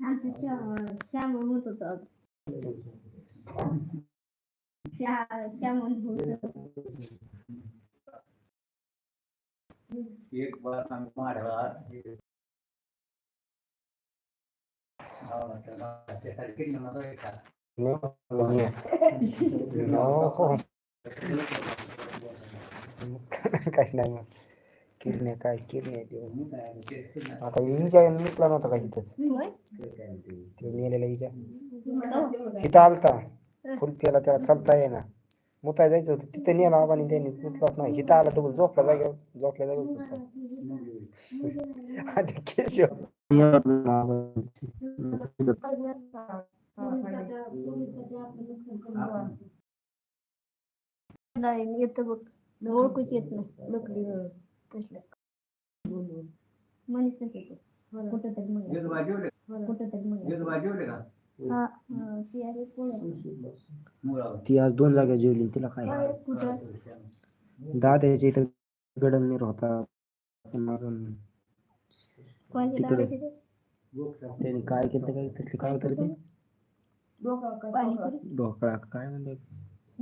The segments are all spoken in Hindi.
आमचं श्याम श्याम म्हणत होतं श्या श्याम म्हणत एक बार आम्ही माडवा त्यासाठी नव्हतं का No, no. काहीच नाही मग किरण्या काय? किरण्या देऊ आता हिच्या मिटला नव्हता का इथंच? ते मेलेला हिच्या. इथं आलता. फुलप्याला त्याला चालता येईना. मुताय जायचं होतं. तिथं नेला आबानी त्यांनी मुतलाच नाही. इथं आला डबल झोपला जागेवर. झोपल्या जागेवर आधी केशव. नाही मनीस येतो कुठं तरी म्हणलं कुठं तरी म्हणलं हा हा, ती आहे कोण ती आज दोन जागा जेवली तिला काय कुठं दादाच्या इथं गडननीर होता पुन्हा अजून कोणती तिकडं. लागायची ते? त्याने काय केलं काय तसली काय होतं ते ढोकळा काय म्हणतात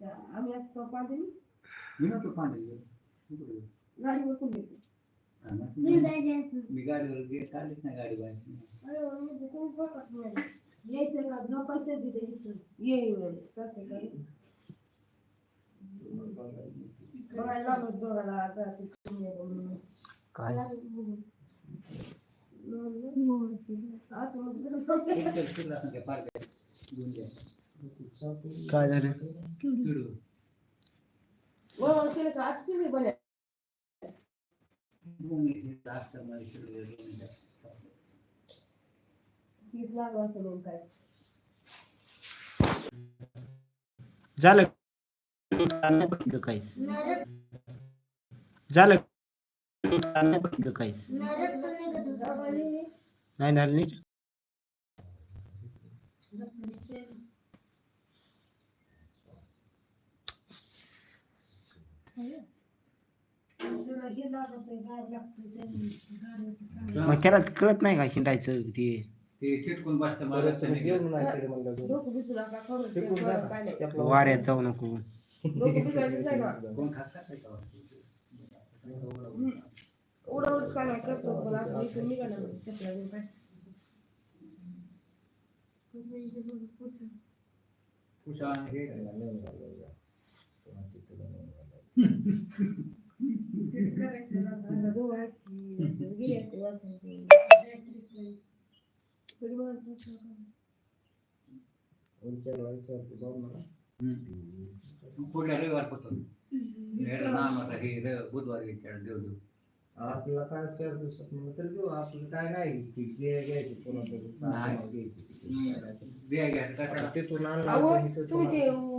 गाडीवर गाडीवर कोण येते मी गाडीवर गे- काढलीच नाही गाडी बाहेर यायचं का झोपायचं तिथे इथून ये ये, चालतंय का? बघायला लावलं दोघाला आता ते कमी आहे म्हणून. काय आता मग जरा एक तर फिरला असं काय पार्क घेऊन घ्या. काय झालं फिरू. वळवळ केलं का आता तुम्ही बघा मग इथे जास्त मध्ये फिरले, घेऊन घ्या. काय झालं नाही बघितलं काहीच झालं नाही बघितलं काहीच नाही झालं नीट मग त्याला कळत नाही का शिंडायचं ते? ते चिटकून बसतं मारत नाही. वाऱ्यात जाऊ नको. कोण खातात काय खावं? पुशा आता दोघं आहेत की, गेली असते वाचून. थोडी माणसं पुढल्या रविवार पासून नामाचा हे र- बुधवारी विचार देऊ देऊ आपल्याला काय चार दिवसात म्हणलं तरी देऊ आपलं काय नाही की घे घ्यायची कोणाकडे नाही. बिया घ्यायचं काय करा? तिथून आणलं अहो, आपण इथं तुम्ही ते तुम्हाला-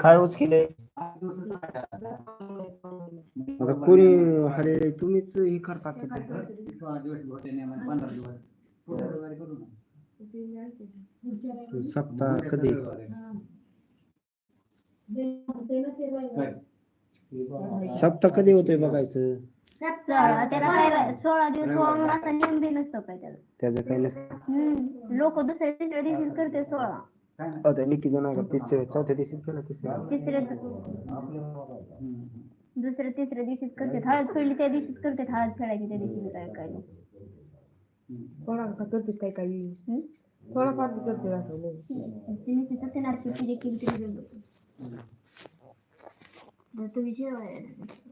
काय जिथं तिथंच कोणी अरे तुम्हीच हे करतात सप्ताह कधी? सप्ताह कधी होतोय बघायचं? सोळा त्याला काय सोळा दिवस असा नियम बी नसतो काय त्याला त्याचं काही नसतं लोक दुसऱ्या तिसऱ्या दिवशी करते सोळा काय नाही. निकी जण तिसऱ्या चौथ्या दिवशी केलं तिसऱ्या तिसऱ्या हम्म. दुसऱ्या तिसऱ्या दिवशीच करते हळद फेडली त्या दिवशीच करते हळद फेडायची त्या दिवशी काय काय नाही. थोडासा करतेस काय काही हम्म? थोडाफार करते असं नाही. तिने तिथं सत्यनारायणची पूजा केली तरी जमलं. जर तुम्ही जेवायला जेवायला